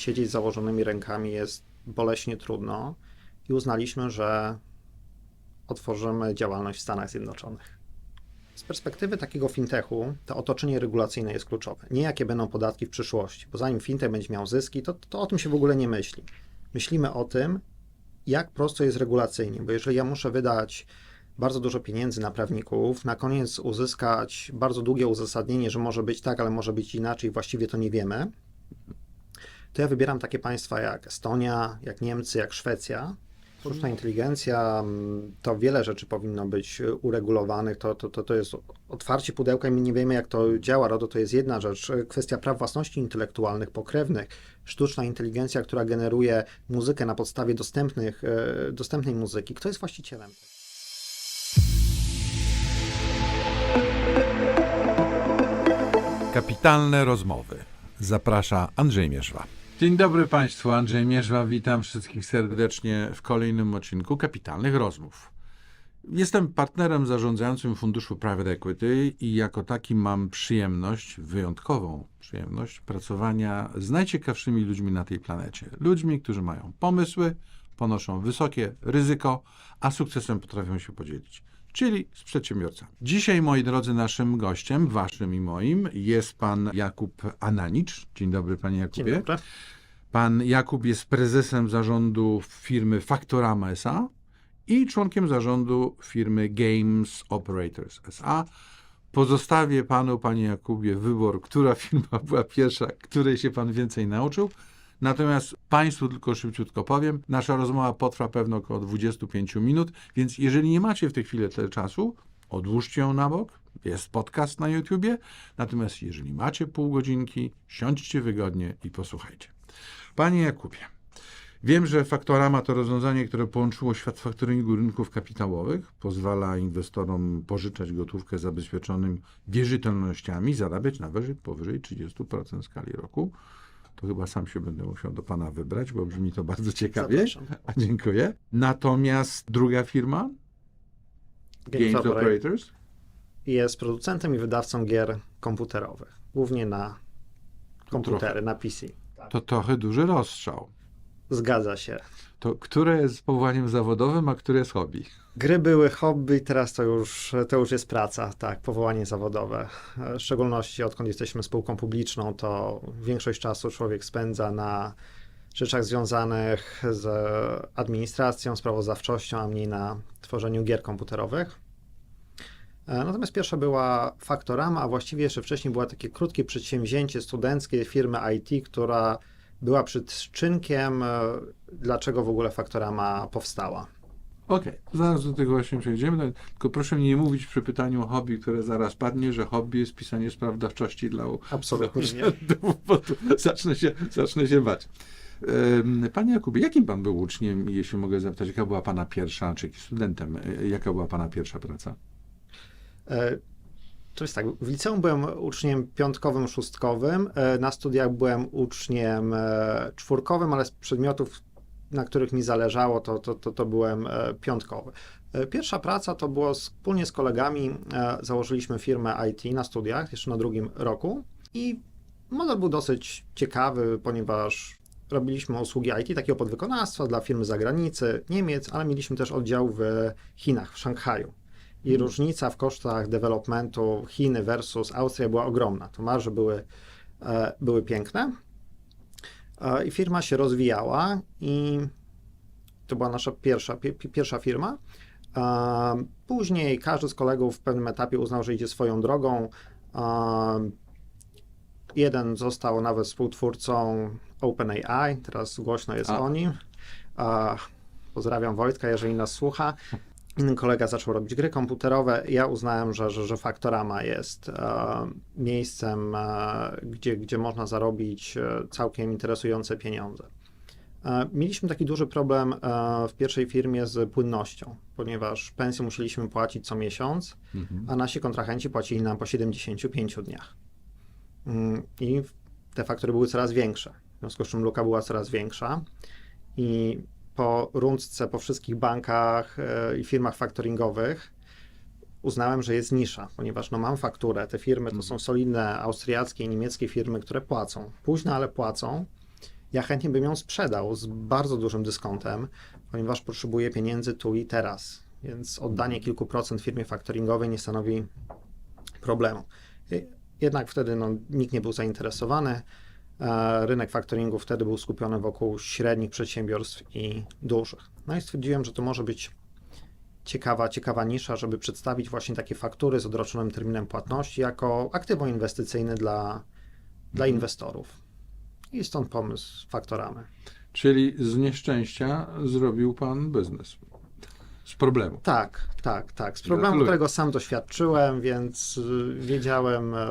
siedzieć z założonymi rękami jest boleśnie trudno i uznaliśmy, że otworzymy działalność w Stanach Zjednoczonych. Z perspektywy takiego fintechu, to otoczenie regulacyjne jest kluczowe. Nie jakie będą podatki w przyszłości, bo zanim fintech będzie miał zyski, to, to o tym się w ogóle nie myśli. Myślimy o tym, jak prosto jest regulacyjnie, bo jeżeli ja muszę wydać bardzo dużo pieniędzy na prawników, na koniec uzyskać bardzo długie uzasadnienie, że może być tak, ale może być inaczej, właściwie to nie wiemy, to ja wybieram takie państwa jak Estonia, jak Niemcy, jak Szwecja. Sztuczna inteligencja, mm, to wiele rzeczy powinno być y, uregulowanych, to, to, to, to jest otwarcie pudełka i my nie wiemy, jak to działa. RODO to jest jedna rzecz. Kwestia praw własności intelektualnych, pokrewnych, sztuczna inteligencja, która generuje muzykę na podstawie dostępnych, e, dostępnej muzyki. Kto jest właścicielem? Kapitalne rozmowy. Zaprasza Andrzej Mierzwa. Dzień dobry Państwu, Andrzej Mierzwa, witam wszystkich serdecznie w kolejnym odcinku Kapitalnych Rozmów. Jestem partnerem zarządzającym funduszu Private Equity i jako taki mam przyjemność, wyjątkową przyjemność pracowania z najciekawszymi ludźmi na tej planecie. Ludźmi, którzy mają pomysły, ponoszą wysokie ryzyko, a sukcesem potrafią się podzielić. Czyli z przedsiębiorcami. Dzisiaj, moi drodzy, naszym gościem, waszym i moim, jest pan Jakub Ananicz. Dzień dobry, panie Dzień Jakubie. dobry. Pan Jakub jest prezesem zarządu firmy Factorama SA i członkiem zarządu firmy Games Operators SA. Pozostawię panu, panie Jakubie, wybór, która firma była pierwsza, której się pan więcej nauczył. Natomiast państwu tylko szybciutko powiem, nasza rozmowa potrwa pewno około 25 minut, więc jeżeli nie macie w tej chwili tyle czasu, odłóżcie ją na bok. Jest podcast na YouTubie. Natomiast jeżeli macie pół godzinki, siądźcie wygodnie i posłuchajcie. Panie Jakubie, wiem, że Faktorama to rozwiązanie, które połączyło świat faktoringu rynków kapitałowych, pozwala inwestorom pożyczać gotówkę zabezpieczonym wierzytelnościami, zarabiać nawet powyżej 30% skali roku. To chyba sam się będę musiał do Pana wybrać, bo brzmi to bardzo ciekawie. Zapraszam. A dziękuję. Natomiast druga firma, Games Games Operator Operators, jest producentem i wydawcą gier komputerowych, głównie na komputery, na PC. to trochę duży rozstrzał. Zgadza się. To które jest powołaniem zawodowym, a które jest hobby? Gry były hobby, teraz to już, to już jest praca, tak, powołanie zawodowe. W szczególności odkąd jesteśmy spółką publiczną, to większość czasu człowiek spędza na rzeczach związanych z administracją, sprawozdawczością, a mniej na tworzeniu gier komputerowych. E, Natomiast pierwsza była Faktorama, a właściwie jeszcze wcześniej było takie krótkie przedsięwzięcie studenckie firmy IT, która była przyczynkiem, e, dlaczego w ogóle Faktorama powstała. Okej, zaraz do tego właśnie przejdziemy. Tylko proszę mi nie mówić przy pytaniu o hobby, które zaraz padnie, że hobby jest pisanie sprawozdawczości dla Absolutnie nie. urzędów, bo tu zacznę się, zacznę się bać. Panie Jakubie, jakim pan był uczniem, jeśli mogę zapytać, jaka była pana pierwsza, czy studentem, e, jaka była pana pierwsza praca? To jest tak, w liceum byłem uczniem piątkowym, szóstkowym, e, na studiach byłem uczniem e, czwórkowym, ale z przedmiotów, na których mi zależało, to, to, to, to byłem e, piątkowy. Pierwsza praca to było wspólnie z kolegami, założyliśmy firmę IT na studiach, jeszcze na drugim roku i model był dosyć ciekawy, ponieważ robiliśmy usługi IT takiego podwykonawstwa dla firmy z zagranicy, Niemiec, ale mieliśmy też oddział w Chinach, w Szanghaju. I różnica w kosztach developmentu Chiny versus Austria była ogromna. To marże były, e, były piękne. E, I firma się rozwijała i to była nasza pierwsza, pi, pi- pierwsza firma. E, Później każdy z kolegów w pewnym etapie uznał, że idzie swoją drogą. Jeden został nawet współtwórcą OpenAI, teraz głośno jest A. o nim. Pozdrawiam Wojtka, jeżeli nas słucha. Inny kolega zaczął robić gry komputerowe. Ja uznałem, że, że, że Faktorama jest e, miejscem, e, gdzie, gdzie można zarobić e, całkiem interesujące pieniądze. E, mieliśmy taki duży problem e, w pierwszej firmie z płynnością, ponieważ pensję musieliśmy płacić co miesiąc, Mhm. a nasi kontrahenci płacili nam po 75 dniach. Mm, I te faktury były coraz większe, w związku z czym luka była coraz większa i po rundce po wszystkich bankach e, i firmach faktoringowych uznałem, że jest nisza, ponieważ no mam fakturę. Te firmy to są solidne austriackie i niemieckie firmy, które płacą. Późno, ale płacą. ja chętnie bym ją sprzedał z bardzo dużym dyskontem, ponieważ potrzebuję pieniędzy tu i teraz. Więc oddanie kilku procent firmie faktoringowej nie stanowi problemu. Y, Jednak wtedy no, nikt nie był zainteresowany. Rynek faktoringu wtedy był skupiony wokół średnich przedsiębiorstw i dużych. No i stwierdziłem, że to może być ciekawa, ciekawa nisza, żeby przedstawić właśnie takie faktury z odroczonym terminem płatności jako aktywo inwestycyjne dla, dla inwestorów. I stąd pomysł faktoramy. Czyli z nieszczęścia zrobił pan biznes. Z problemu. Tak, tak, tak. Z problemu, Gratuluję. którego sam doświadczyłem, więc y, wiedziałem. e,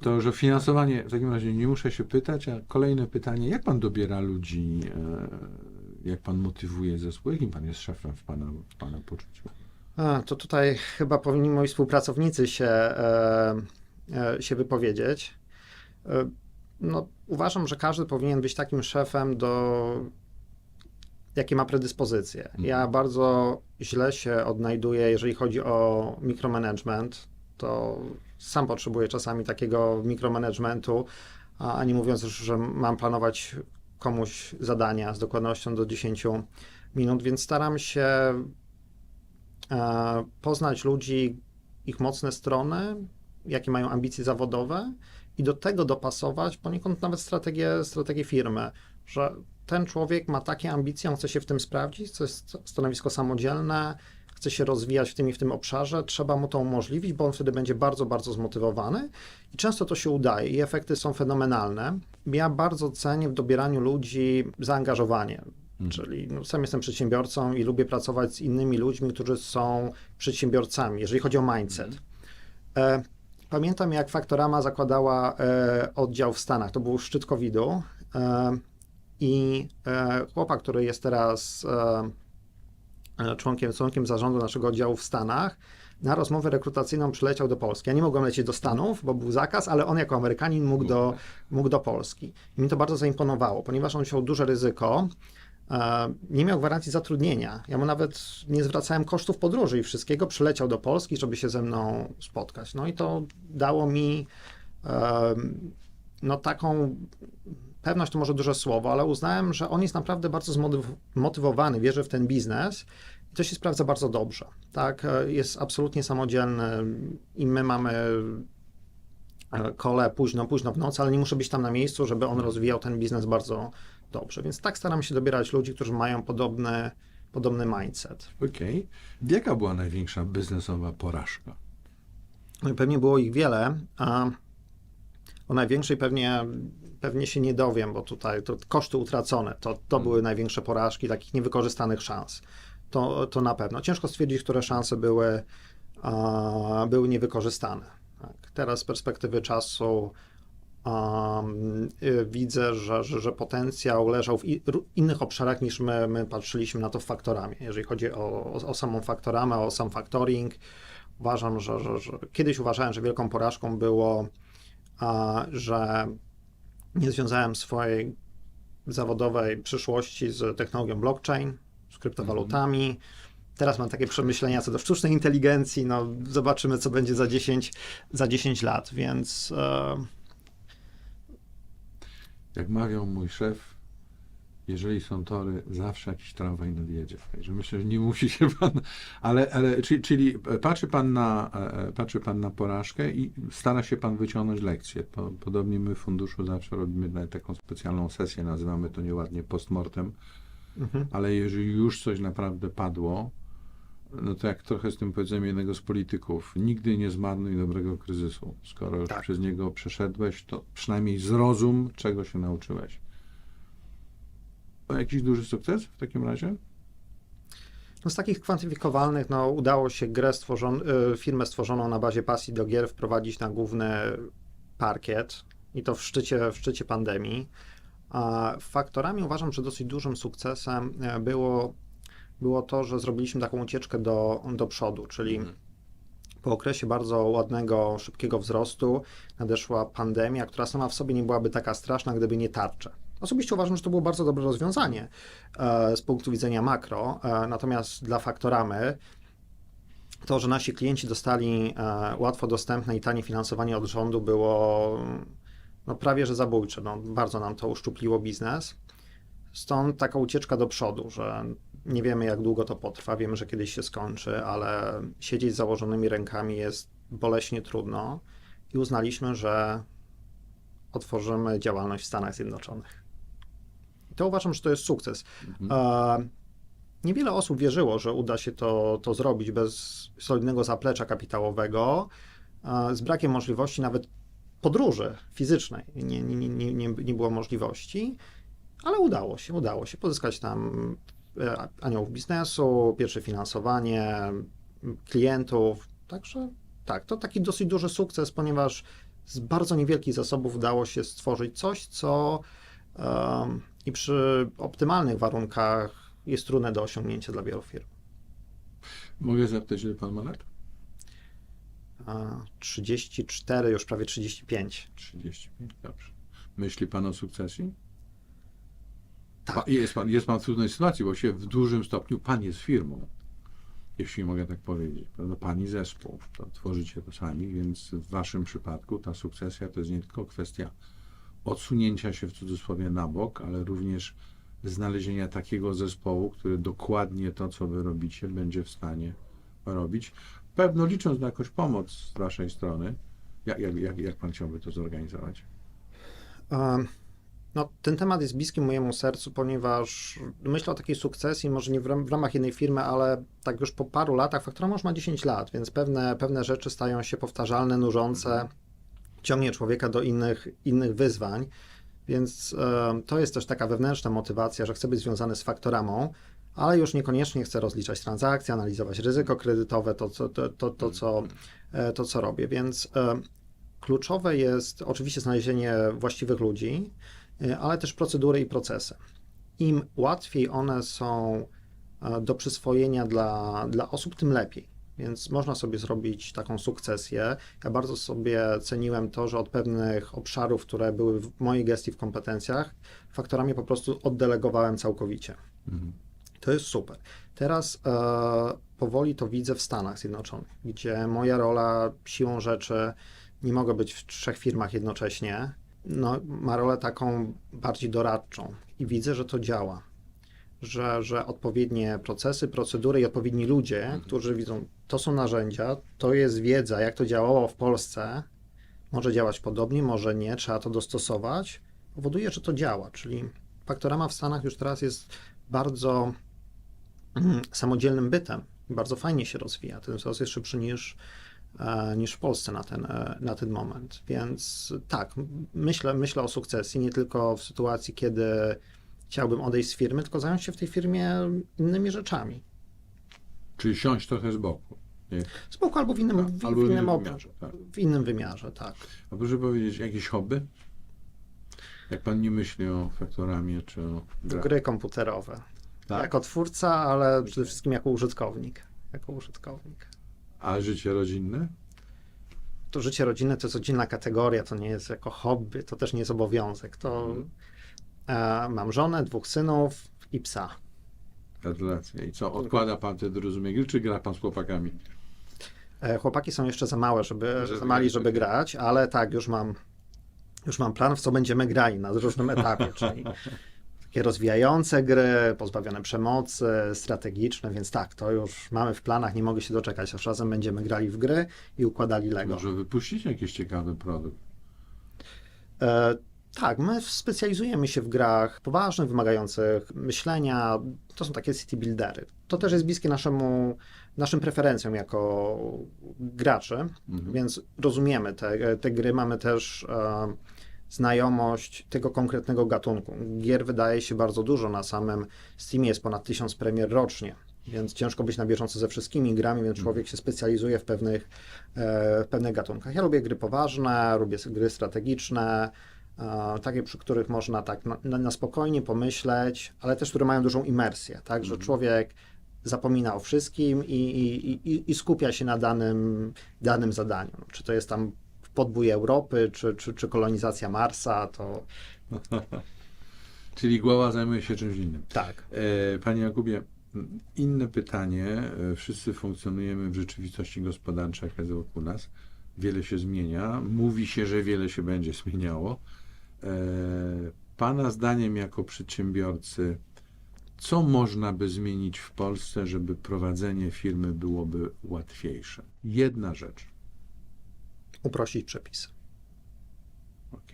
To, że finansowanie, w takim razie nie muszę się pytać, a kolejne pytanie, jak pan dobiera ludzi, e, jak pan motywuje zespół, jakim pan jest szefem w pana, w pana poczuciu? A, to tutaj chyba powinni moi współpracownicy się, e, się wypowiedzieć. No, uważam, że każdy powinien być takim szefem, do jakie ma predyspozycje. Ja bardzo źle się odnajduję, jeżeli chodzi o mikromanagement. To sam potrzebuję czasami takiego mikromanagementu, a a nie mówiąc już, że mam planować komuś zadania z dokładnością do 10 minut, więc staram się e, poznać ludzi, ich mocne strony, jakie mają ambicje zawodowe i do tego dopasować poniekąd nawet strategię, strategię firmy, że ten człowiek ma takie ambicje, on chce się w tym sprawdzić, to jest stanowisko samodzielne, chce się rozwijać w tym i w tym obszarze, trzeba mu to umożliwić, bo on wtedy będzie bardzo, bardzo zmotywowany i często to się udaje i efekty są fenomenalne. Ja bardzo cenię w dobieraniu ludzi zaangażowanie, Czyli no, sam jestem przedsiębiorcą i lubię pracować z innymi ludźmi, którzy są przedsiębiorcami, jeżeli chodzi o mindset. E, pamiętam, jak Faktorama zakładała e, oddział w Stanach. To był szczyt COVID-u. E, I e, chłopak, który jest teraz e, e, członkiem, członkiem zarządu naszego oddziału w Stanach, na rozmowę rekrutacyjną przyleciał do Polski. Ja nie mogłem lecieć do Stanów, bo był zakaz, ale on jako Amerykanin mógł do, mógł do Polski. I mi to bardzo zaimponowało, ponieważ on wziął duże ryzyko. Nie miał gwarancji zatrudnienia. Ja mu nawet nie zwracałem kosztów podróży i wszystkiego. Przyleciał do Polski, żeby się ze mną spotkać. No i to dało mi no taką pewność to może duże słowo, ale uznałem, że on jest naprawdę bardzo zmotywowany, wierzy w ten biznes i to się sprawdza bardzo dobrze. Tak, jest absolutnie samodzielny i my mamy e, kole późno, późno w nocy, ale nie muszę być tam na miejscu, żeby on rozwijał ten biznes bardzo dobrze. Więc tak staram się dobierać ludzi, którzy mają podobny, podobny mindset. Okej. Jaka była największa biznesowa porażka? Pewnie było ich wiele, a o największej pewnie, pewnie się nie dowiem, bo tutaj to koszty utracone, to, to były największe porażki takich niewykorzystanych szans. To, to na pewno. Ciężko stwierdzić, które szanse były, a, były niewykorzystane. Tak. Teraz z perspektywy czasu um, y, widzę, że, że, że potencjał leżał w i, innych obszarach niż my, my patrzyliśmy na to w faktoramie. Jeżeli chodzi o, o, o samą faktoramę, o sam factoring, uważam, że, że, że kiedyś uważałem, że wielką porażką było, że nie związałem swojej zawodowej przyszłości z technologią blockchain, z kryptowalutami. Teraz mam takie przemyślenia co do sztucznej inteligencji. No, zobaczymy, co będzie za 10, za 10 lat, więc e, Jak mawiał mój szef, jeżeli są tory, zawsze jakiś tramwaj nadjedzie. Także myślę, że nie musi się pan. Ale, ale czyli, czyli patrzy, pan na, e, patrzy pan na porażkę i stara się pan wyciągnąć lekcje. Po, podobnie my w funduszu zawsze robimy taką specjalną sesję, nazywamy to nieładnie postmortem. mhm. Ale jeżeli już coś naprawdę padło, no to jak trochę z tym powiedzeniem jednego z polityków, nigdy nie zmarnuj dobrego kryzysu. Skoro już Tak. przez niego przeszedłeś, to przynajmniej zrozum, czego się nauczyłeś. Jakiś duży sukces w takim razie? No z takich kwantyfikowalnych, no, udało się grę stworzon, y, firmę stworzoną na bazie pasji do gier wprowadzić na główny parkiet i to w szczycie, w szczycie pandemii. A faktorami uważam, że dosyć dużym sukcesem e, było, było to, że zrobiliśmy taką ucieczkę do, do przodu, czyli po okresie bardzo ładnego, szybkiego wzrostu nadeszła pandemia, która sama w sobie nie byłaby taka straszna, gdyby nie tarcze. Osobiście uważam, że to było bardzo dobre rozwiązanie e, z punktu widzenia makro, e, natomiast dla faktoramy to, że nasi klienci dostali e, łatwo dostępne i tanie finansowanie od rządu było no, prawie że zabójcze. No, bardzo nam to uszczupliło biznes. Stąd taka ucieczka do przodu, że nie wiemy, jak długo to potrwa, wiemy, że kiedyś się skończy, ale siedzieć z założonymi rękami jest boleśnie trudno i uznaliśmy, że otworzymy działalność w Stanach Zjednoczonych. To uważam, że to jest sukces. E, Niewiele osób wierzyło, że uda się to, to zrobić bez solidnego zaplecza kapitałowego, z brakiem możliwości nawet podróży fizycznej. Nie, nie, nie, nie, nie było możliwości, ale udało się, udało się pozyskać tam e, aniołów biznesu, pierwsze finansowanie, klientów. Także tak, to taki dosyć duży sukces, ponieważ z bardzo niewielkich zasobów udało się stworzyć coś, co i przy optymalnych warunkach jest trudne do osiągnięcia dla wielu firm. Mogę zapytać, ile pan ma lat? A 34, już prawie 35. 35, dobrze. Myśli pan o sukcesji? Tak. Pa, jest, pan, jest pan w trudnej sytuacji, bo się w dużym stopniu pan jest firmą, jeśli mogę tak powiedzieć. Prawda? Pan i zespół, to tworzycie to sami, więc w waszym przypadku ta sukcesja to jest nie tylko kwestia odsunięcia się w cudzysłowie na bok, ale również znalezienia takiego zespołu, który dokładnie to, co wy robicie, będzie w stanie robić. Pewno licząc na jakąś pomoc z waszej strony, jak, jak, jak, jak pan chciałby to zorganizować? Em, No, ten temat jest bliski mojemu sercu, ponieważ myślę o takiej sukcesji, może nie w, ram- w ramach jednej firmy, ale tak już po paru latach, Faktora już ma 10 lat, więc pewne, pewne rzeczy stają się powtarzalne, nużące, ciągnie człowieka do innych, innych wyzwań, więc em, to jest też taka wewnętrzna motywacja, że chcę być związany z Faktoramą, ale już niekoniecznie chcę rozliczać transakcje, analizować ryzyko kredytowe, to, co, to, to, to, co, e, to co robię, więc em, kluczowe jest oczywiście znalezienie właściwych ludzi, ale też procedury i procesy. Im łatwiej one są e, do przyswojenia dla, dla osób, tym lepiej. Więc można sobie zrobić taką sukcesję. Ja bardzo sobie ceniłem to, że od pewnych obszarów, które były w mojej gestii, w kompetencjach, faktorami po prostu oddelegowałem całkowicie. Mhm. To jest super. Teraz e, powoli to widzę w Stanach Zjednoczonych, gdzie moja rola siłą rzeczy nie mogę być w trzech firmach jednocześnie. No, ma rolę taką bardziej doradczą i widzę, że to działa. Że, że odpowiednie procesy, procedury i odpowiedni ludzie, którzy widzą, to są narzędzia, to jest wiedza, jak to działało w Polsce, może działać podobnie, może nie, trzeba to dostosować, powoduje, że to działa. Czyli Faktorama w Stanach już teraz jest bardzo mm, samodzielnym bytem bardzo fajnie się rozwija. Ten wzrost jest szybszy niż, e, niż w Polsce na ten, e, na ten moment. Więc tak, myślę, myślę o sukcesji nie tylko w sytuacji, kiedy chciałbym odejść z firmy, tylko zająć się w tej firmie innymi rzeczami. Czyli siąść trochę z boku. Nie? Spoko, albo w innym, w, Albo w innym, wymiarze, tak. w innym wymiarze, tak. A proszę powiedzieć, jakieś hobby? Jak pan nie myśli o faktoramie czy o grach? Gry komputerowe. Tak? Jako twórca, ale przede wszystkim jako użytkownik. Jako użytkownik. A życie rodzinne? to życie rodzinne to jest oddzielna kategoria, to nie jest jako hobby, to też nie jest obowiązek. To e, mam żonę, dwóch synów i psa. Gratulacje. I co, odkłada pan te gry, czy gra pan z chłopakami? E, chłopaki są jeszcze za małe, żeby, Żeby za mali, grać, żeby tak. grać, ale tak, już mam, już mam plan, w co będziemy grali na różnym etapie, czyli takie rozwijające gry, pozbawione przemocy, strategiczne, więc tak, to już mamy w planach, nie mogę się doczekać, aż razem będziemy grali w gry i układali Lego. Może wypuścić jakiś ciekawy produkt? E, tak, my specjalizujemy się w grach poważnych, wymagających myślenia. To są takie city buildery. To też jest bliskie naszemu, naszym preferencjom jako graczy, Mhm. więc rozumiemy te, te gry, mamy też e, znajomość tego konkretnego gatunku. Gier wydaje się bardzo dużo, na samym Steamie jest ponad tysiąc premier rocznie. Więc ciężko być na bieżąco ze wszystkimi grami, więc człowiek się specjalizuje w pewnych, e, w pewnych gatunkach. Ja lubię gry poważne, lubię gry strategiczne, takie, przy których można tak na, na spokojnie pomyśleć, ale też, które mają dużą imersję, tak, że człowiek zapomina o wszystkim i, i, i, i skupia się na danym, danym zadaniu. No, Czy to jest tam podbój Europy, czy, czy, czy kolonizacja Marsa, to Czyli głowa zajmuje się czymś innym. tak. E, Panie Jakubie, inne pytanie. E, Wszyscy funkcjonujemy w rzeczywistości gospodarczej, jaka jest wokół nas. Wiele się zmienia. Mówi się, że wiele się będzie zmieniało. E, Pana zdaniem, jako przedsiębiorcy, co można by zmienić w Polsce, żeby prowadzenie firmy byłoby łatwiejsze? Jedna rzecz. Uprościć przepisy Ok.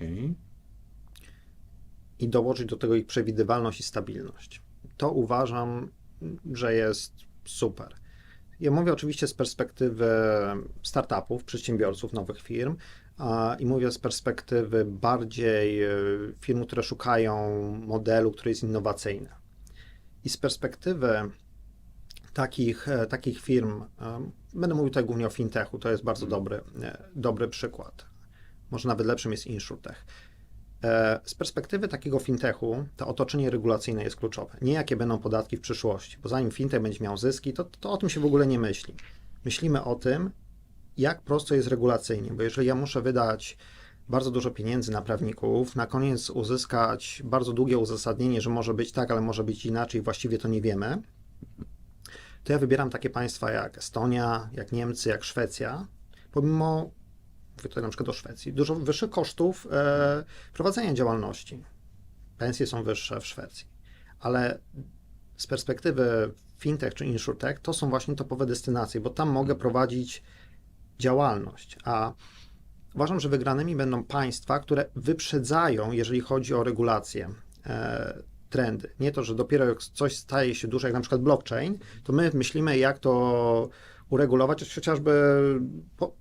i dołożyć do tego ich przewidywalność i stabilność. To uważam, że jest super. Ja mówię oczywiście z perspektywy startupów, przedsiębiorców, nowych firm i mówię z perspektywy bardziej e, firm, które szukają modelu, który jest innowacyjny. I z perspektywy takich, e, takich firm, e, będę mówił tutaj głównie o fintechu, to jest bardzo dobry, e, dobry przykład. Może nawet lepszym jest InsurTech. Z perspektywy takiego fintechu, to otoczenie regulacyjne jest kluczowe. Nie jakie będą podatki w przyszłości, bo zanim fintech będzie miał zyski, to, to o tym się w ogóle nie myśli. Myślimy o tym, jak prosto jest regulacyjnie, bo jeżeli ja muszę wydać bardzo dużo pieniędzy na prawników, na koniec uzyskać bardzo długie uzasadnienie, że może być tak, ale może być inaczej, właściwie to nie wiemy, to ja wybieram takie państwa jak Estonia, jak Niemcy, jak Szwecja, pomimo mówię tutaj na przykład o Szwecji, dużo wyższych kosztów e, prowadzenia działalności. Pensje są wyższe w Szwecji, ale z perspektywy fintech czy insurtech to są właśnie topowe destynacje, bo tam mogę prowadzić działalność, a uważam, że wygranymi będą państwa, które wyprzedzają, jeżeli chodzi o regulacje, e, trendy. Nie to, że dopiero jak coś staje się duże, jak na przykład blockchain, to my myślimy, jak to uregulować, chociażby po,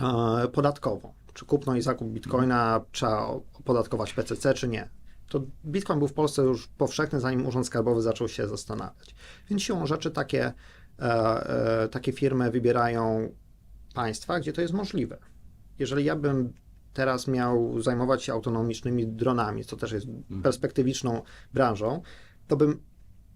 e, podatkowo. Czy kupno i zakup bitcoina trzeba opodatkować PCC, czy nie. To bitcoin był w Polsce już powszechny, zanim Urząd Skarbowy zaczął się zastanawiać. Więc siłą rzeczy takie, e, e, takie firmy wybierają państwa, gdzie to jest możliwe. Jeżeli ja bym teraz miał zajmować się autonomicznymi dronami, co też jest perspektywiczną branżą, to bym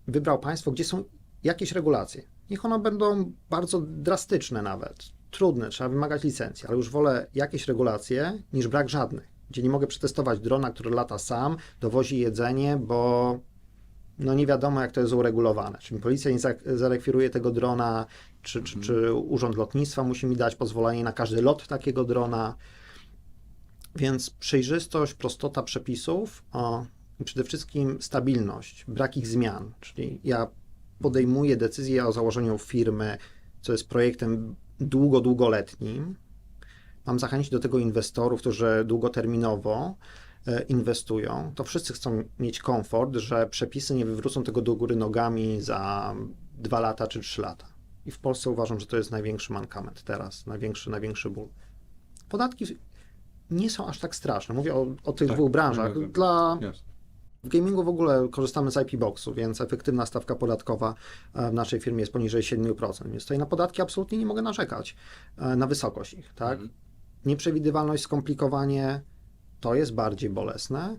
wybrał państwo, gdzie są jakieś regulacje. Niech one będą bardzo drastyczne nawet, trudne, trzeba wymagać licencji, ale już wolę jakieś regulacje niż brak żadnych, gdzie nie mogę przetestować drona, który lata sam, dowozi jedzenie, bo no nie wiadomo, jak to jest uregulowane. Czy mi policja nie za- zarekwiruje tego drona, czy, czy, czy Urząd Lotnictwa musi mi dać pozwolenie na każdy lot takiego drona. Więc przejrzystość, prostota przepisów o, i przede wszystkim stabilność, brak ich zmian. Czyli ja podejmuję decyzję o założeniu firmy, co jest projektem długo, długoletnim. Mam zachęcić do tego inwestorów, którzy długoterminowo inwestują. To wszyscy chcą mieć komfort, że przepisy nie wywrócą tego do góry nogami za dwa lata czy trzy lata. I w Polsce uważam, że to jest największy mankament teraz, największy, największy ból. Podatki nie są aż tak straszne. Mówię o, o tych Tak, dwóch branżach. jasne. Dla, w gamingu w ogóle korzystamy z IP Boxu, więc efektywna stawka podatkowa e, w naszej firmie jest poniżej 7%, więc tutaj na podatki absolutnie nie mogę narzekać e, na wysokość ich, tak? Mhm. Nieprzewidywalność, skomplikowanie to jest bardziej bolesne.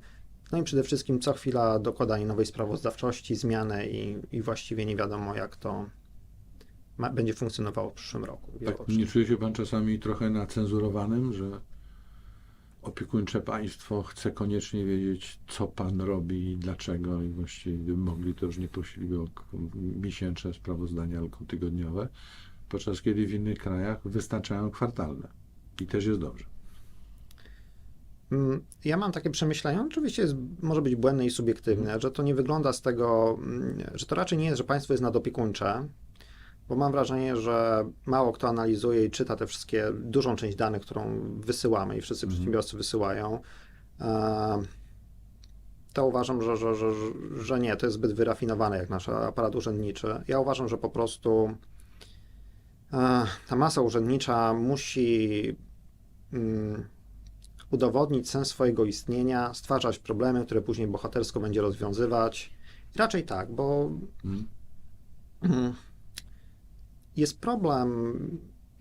No i przede wszystkim co chwila dokładanie nowej sprawozdawczości, zmiany i, i właściwie nie wiadomo jak to ma, będzie funkcjonowało w przyszłym roku. Tak, nie czuje się pan czasami trochę nacenzurowanym, że opiekuńcze państwo chce koniecznie wiedzieć, co pan robi i dlaczego i właściwie gdyby mogli, to już nie prosiliby o miesięczne sprawozdania, tylko tygodniowe, podczas kiedy w innych krajach wystarczają kwartalne. I też jest dobrze. Mm, Ja mam takie przemyślenia, oczywiście jest, może być błędne i subiektywne, że to nie wygląda z tego, mm, że to raczej nie jest, że państwo jest nadopiekuńcze, bo mam wrażenie, że mało kto analizuje i czyta te wszystkie, dużą część danych, którą wysyłamy i wszyscy Mhm. przedsiębiorcy wysyłają. E, To uważam, że, że, że, że nie, to jest zbyt wyrafinowane jak nasz aparat urzędniczy. Ja uważam, że po prostu e, ta masa urzędnicza musi mm, udowodnić sens swojego istnienia, stwarzać problemy, które później bohatersko będzie rozwiązywać. Raczej tak, bo Mhm. mm, jest problem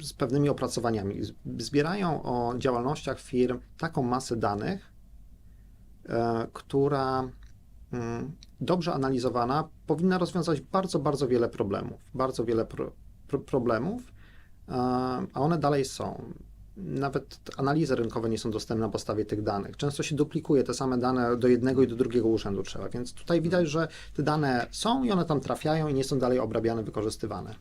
z pewnymi opracowaniami. Zbierają o działalnościach firm taką masę danych, e, która mm, dobrze analizowana powinna rozwiązać bardzo, bardzo wiele problemów. Bardzo wiele pro, pro, problemów, e, a one dalej są. Nawet analizy rynkowe nie są dostępne na podstawie tych danych. Często się duplikuje te same dane do jednego i do drugiego urzędu trzeba, więc tutaj widać, że te dane są i one tam trafiają i nie są dalej obrabiane, wykorzystywane.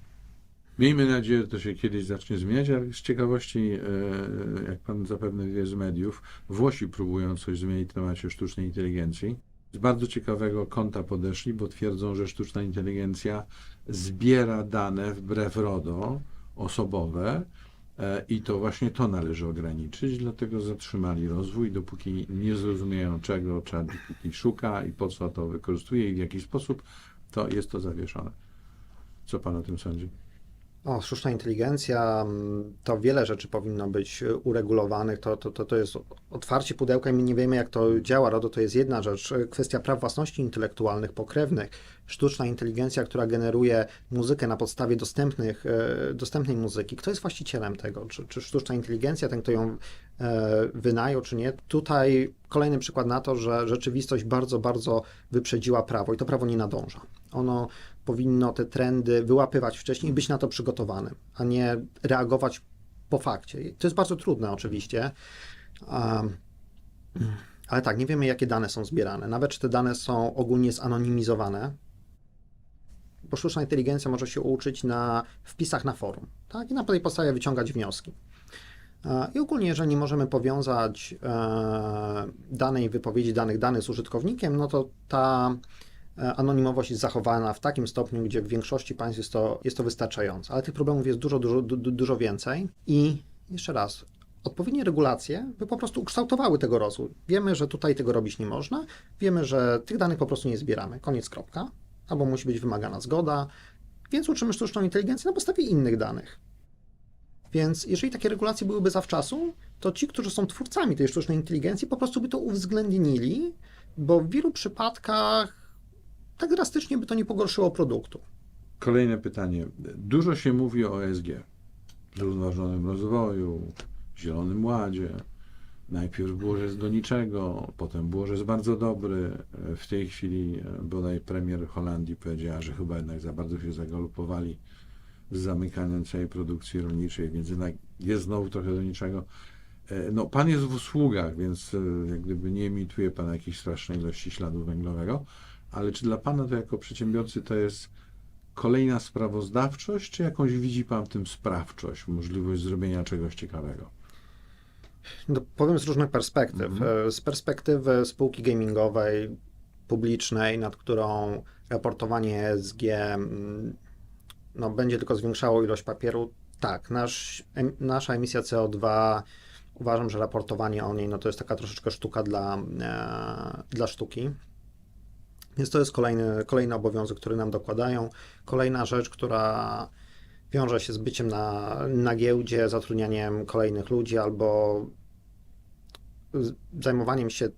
Miejmy nadzieję, że to się kiedyś zacznie zmieniać, ale z ciekawości, e, jak pan zapewne wie z mediów, Włosi próbują coś zmienić w temacie sztucznej inteligencji. Z bardzo ciekawego kąta podeszli, bo twierdzą, że sztuczna inteligencja zbiera dane wbrew RODO osobowe i to właśnie to należy ograniczyć, dlatego zatrzymali rozwój, dopóki nie zrozumieją czego ChatGPT szuka i po co to wykorzystuje i w jaki sposób, to jest to zawieszone. Co pan o tym sądzi? O, sztuczna inteligencja, mm, to wiele rzeczy powinno być uregulowanych. To, to, to, to jest otwarcie pudełka i my nie wiemy, jak to działa. RODO to jest jedna rzecz. Kwestia praw własności intelektualnych, pokrewnych. Sztuczna inteligencja, która generuje muzykę na podstawie dostępnych, y, dostępnej muzyki. Kto jest właścicielem tego? Czy, czy sztuczna inteligencja, ten, kto ją e, wynajął, czy nie? Tutaj kolejny przykład na to, że rzeczywistość bardzo, bardzo wyprzedziła prawo i to prawo nie nadąża. Ono powinno te trendy wyłapywać wcześniej i być na to przygotowanym, a nie reagować po fakcie. To jest bardzo trudne oczywiście, um, ale tak, nie wiemy jakie dane są zbierane, nawet czy te dane są ogólnie zanonimizowane, bo sztuczna inteligencja może się uczyć na wpisach na forum, tak? I na tej podstawie wyciągać wnioski. E, I ogólnie, jeżeli możemy powiązać e, danej wypowiedzi, danych danych z użytkownikiem, no to ta anonimowość jest zachowana w takim stopniu, gdzie w większości państw jest to, jest to wystarczające. Ale tych problemów jest dużo, dużo, du, du- dużo więcej. I jeszcze raz, odpowiednie regulacje by po prostu ukształtowały tego rozwój. Wiemy, że tutaj tego robić nie można, wiemy, że tych danych po prostu nie zbieramy. Koniec, kropka. Albo musi być wymagana zgoda, więc uczymy sztuczną inteligencję na podstawie innych danych. Więc jeżeli takie regulacje byłyby zawczasu, to ci, którzy są twórcami tej sztucznej inteligencji, po prostu by to uwzględnili, bo w wielu przypadkach tak drastycznie by to nie pogorszyło produktu. Kolejne pytanie. Dużo się mówi o ESG, zrównoważonym rozwoju, Zielonym Ładzie. Najpierw było, że jest do niczego, potem było, że jest bardzo dobry. W tej chwili e, bodaj premier Holandii powiedziała, że chyba jednak za bardzo się zagalopowali z zamykaniem całej produkcji rolniczej, więc jednak jest znowu trochę do niczego. E, No, pan jest w usługach, więc e, jak gdyby nie emituje pan jakiejś strasznej ilości śladu węglowego, ale czy dla pana to jako przedsiębiorcy to jest kolejna sprawozdawczość, czy jakąś widzi pan w tym sprawczość, możliwość zrobienia czegoś ciekawego? No, powiem z różnych perspektyw. Mhm. E, Z perspektywy spółki gamingowej, publicznej, nad którą raportowanie ESG mm, no, będzie tylko zwiększało ilość papieru, tak, nasz, em, nasza emisja CO2, uważam, że raportowanie o niej no, to jest taka troszeczkę sztuka dla, e, dla sztuki. Więc to jest kolejny, kolejny obowiązek, który nam dokładają. Kolejna rzecz, która wiąże się z byciem na, na giełdzie, zatrudnianiem kolejnych ludzi albo zajmowaniem się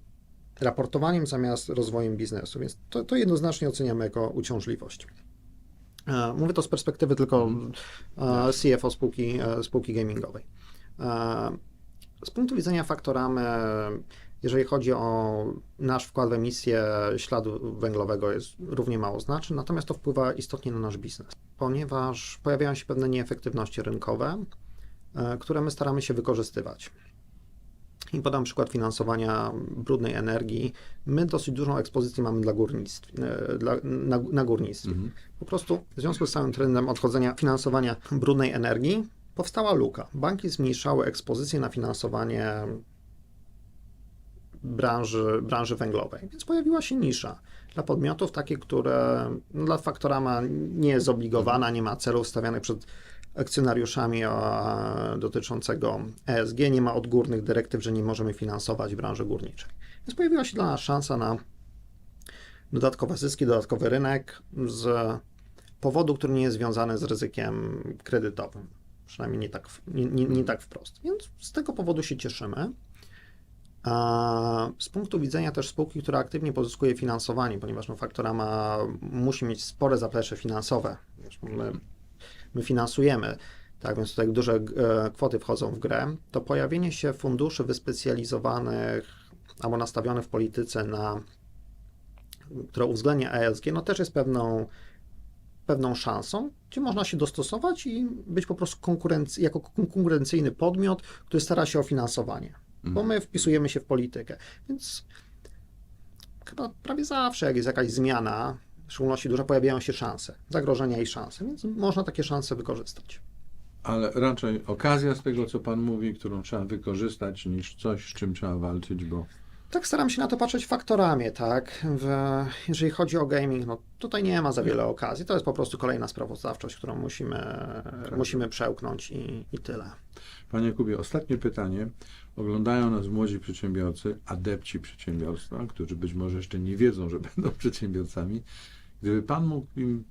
raportowaniem zamiast rozwojem biznesu. Więc to, to jednoznacznie oceniamy jako uciążliwość. E, Mówię to z perspektywy tylko e, CFO spółki, e, spółki gamingowej. Z punktu widzenia faktoramy, jeżeli chodzi o nasz wkład w emisję śladu węglowego, jest równie mało znaczny, natomiast to wpływa istotnie na nasz biznes, ponieważ pojawiają się pewne nieefektywności rynkowe, e, które my staramy się wykorzystywać. I podam przykład finansowania brudnej energii. My dosyć dużą ekspozycję mamy dla górnictw, e, dla, na, na górnictwie. Mhm. Po prostu w związku z całym trendem odchodzenia finansowania brudnej energii powstała luka. Banki zmniejszały ekspozycję na finansowanie branży, branży węglowej, więc pojawiła się nisza dla podmiotów takie, które no, dla faktorama nie jest zobligowana, nie ma celów stawianych przed akcjonariuszami dotyczącego ESG, nie ma odgórnych dyrektyw, że nie możemy finansować branży górniczej. Więc pojawiła się dla nas szansa na dodatkowe zyski, dodatkowy rynek z powodu, który nie jest związany z ryzykiem kredytowym. Przynajmniej nie tak, nie, nie, nie tak wprost. Więc z tego powodu się cieszymy. Z punktu widzenia też spółki, która aktywnie pozyskuje finansowanie, ponieważ no, Faktorama musi mieć spore zaplecze finansowe. My, my finansujemy, tak więc tutaj duże e, kwoty wchodzą w grę, to pojawienie się funduszy wyspecjalizowanych albo nastawionych w polityce na która uwzględnia ESG, no też jest pewną, pewną szansą, gdzie można się dostosować i być po prostu jako kon- konkurencyjny podmiot, który stara się o finansowanie, bo my wpisujemy się w politykę. Więc chyba prawie zawsze, jak jest jakaś zmiana, w szczególności duże, pojawiają się szanse, zagrożenia i szanse, więc można takie szanse wykorzystać. Ale raczej okazja z tego, co pan mówi, którą trzeba wykorzystać, niż coś, z czym trzeba walczyć, bo Tak staram się na to patrzeć faktorami, tak? W, jeżeli chodzi o gaming, no tutaj nie ma za wiele okazji. To jest po prostu kolejna sprawozdawczość, którą musimy, musimy przełknąć i, i tyle. Panie Jakubie, ostatnie pytanie. Oglądają nas młodzi przedsiębiorcy, adepci przedsiębiorstwa, którzy być może jeszcze nie wiedzą, że będą przedsiębiorcami. Gdyby Pan mógł im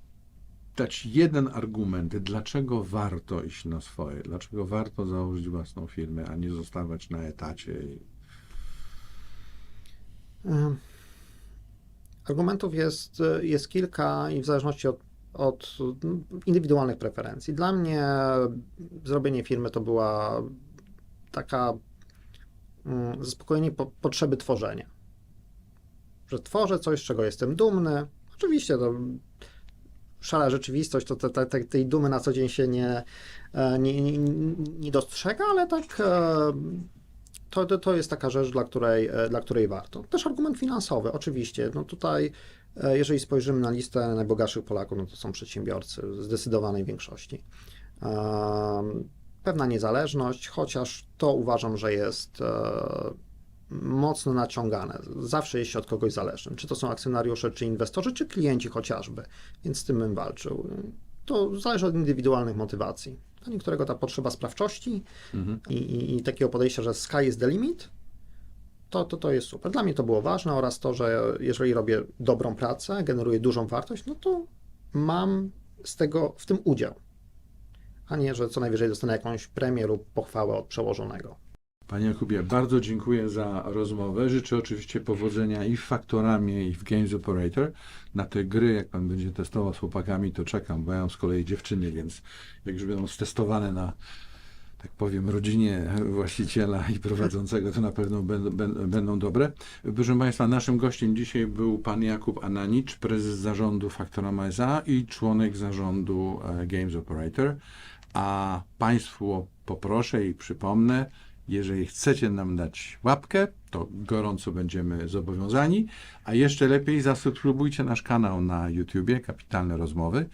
dać jeden argument, dlaczego warto iść na swoje, dlaczego warto założyć własną firmę, a nie zostawać na etacie. Argumentów jest, jest kilka i w zależności od, od indywidualnych preferencji. Dla mnie zrobienie firmy to była taka mm, zaspokojenie po, potrzeby tworzenia. Że tworzę coś, z czego jestem dumny. Oczywiście to szara rzeczywistość, to te, te, te, tej dumy na co dzień się nie, e, nie, nie, nie dostrzega, ale tak e, to, to, to jest taka rzecz, dla której, e, dla której warto. Też argument finansowy, oczywiście. No tutaj, e, jeżeli spojrzymy na listę najbogatszych Polaków, no to są przedsiębiorcy w zdecydowanej większości. Em, Pewna niezależność, chociaż to uważam, że jest e, mocno naciągane. Zawsze jest się od kogoś zależnym. Czy to są akcjonariusze, czy inwestorzy, czy klienci chociażby. Więc z tym bym walczył. To zależy od indywidualnych motywacji. Dla niektórego ta potrzeba sprawczości Mhm. i, i, i takiego podejścia, że sky is the limit, to, to, to jest super. Dla mnie to było ważne oraz to, że jeżeli robię dobrą pracę, generuję dużą wartość, no to mam z tego w tym udział. A nie, że co najwyżej dostanę jakąś premię lub pochwałę od przełożonego. Panie Jakubie, bardzo dziękuję za rozmowę. Życzę oczywiście powodzenia i w Faktoramie, i w Games Operator. Na te gry, jak pan będzie testował z chłopakami, to czekam, bo ja mam z kolei dziewczyny, więc jak już będą stestowane na, tak powiem, rodzinie właściciela i prowadzącego, to na pewno będą dobre. Proszę Państwa, naszym gościem dzisiaj był pan Jakub Ananicz, prezes zarządu Faktorama SA i członek zarządu e, Games Operator. A Państwu poproszę i przypomnę, jeżeli chcecie nam dać łapkę, to gorąco będziemy zobowiązani, a jeszcze lepiej zasubskrybujcie nasz kanał na YouTubie, Kapitalne Rozmowy.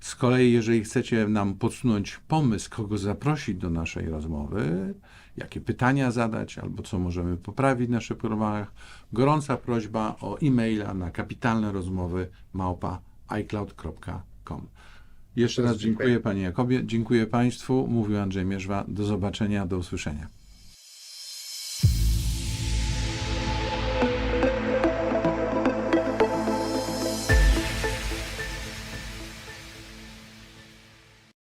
Z kolei, jeżeli chcecie nam podsunąć pomysł, kogo zaprosić do naszej rozmowy, jakie pytania zadać, albo co możemy poprawić w naszych programach, gorąca prośba o e-maila na kapitalne rozmowy małpa iCloud.com. Jeszcze raz dziękuję Panie Jakobie, dziękuję Państwu. Mówił Andrzej Mierzwa. Do zobaczenia, do usłyszenia.